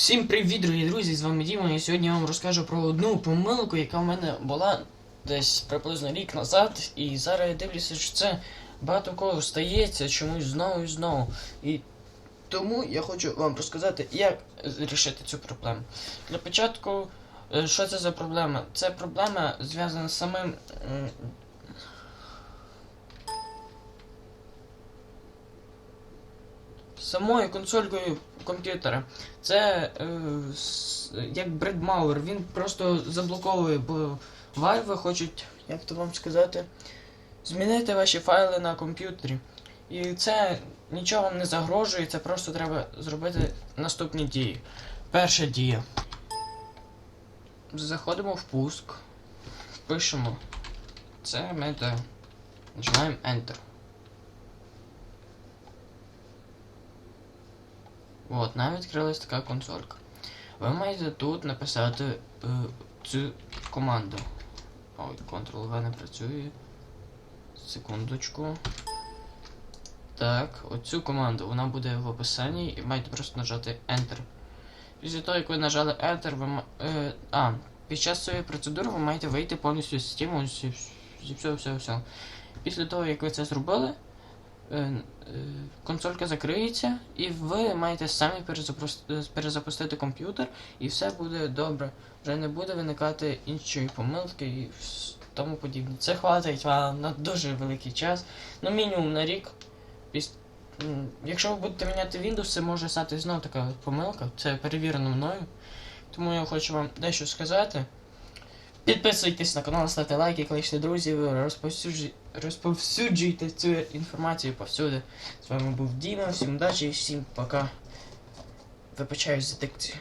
Всім привіт, дорогі друзі! З вами Діма, і сьогодні я вам розкажу про одну помилку, яка в мене була десь приблизно рік назад. І зараз я дивлюся, що це багато кого стається чомусь знову і знову. І тому я хочу вам розказати, як рішити цю проблему. Для початку, е, що це за проблема? Це проблема зв'язана з самим. Самою консолькою комп'ютера. Це е, як бредмауер, він просто заблоковує, бо Valve хочуть, як то вам сказати, змінити ваші файли на комп'ютері. І це нічого вам не загрожує, це просто треба зробити наступні дії. Перша дія. Заходимо в пуск, пишемо це мета. Нажимаємо Enter. От, нам відкрилась така консолька. Ви маєте тут написати е, цю команду. Ой, Ctrl-V не працює. Секундочку. Так, оцю команду вона буде в описанні і маєте просто нажати Enter. Після того, як ви нажали Enter, ви е, А, під час цієї процедури ви маєте вийти повністю з системи, зі, всього. Після того, як ви це зробили, консолька закриється, і ви маєте самі перезапустити комп'ютер, і все буде добре. Вже не буде виникати іншої помилки і тому подібне. Це хватить вам на дуже великий час, ну мінімум на рік. Якщо ви будете міняти Windows, це може стати знову така помилка, це перевірено мною. Тому я хочу вам дещо сказати. Підписуйтесь на канал, ставте лайки, кличте друзів, розповсюджуй- розповсюджуйте цю інформацію повсюди. З вами був Діма, всім удачі і всім пока. Вибачаюсь за дикцію.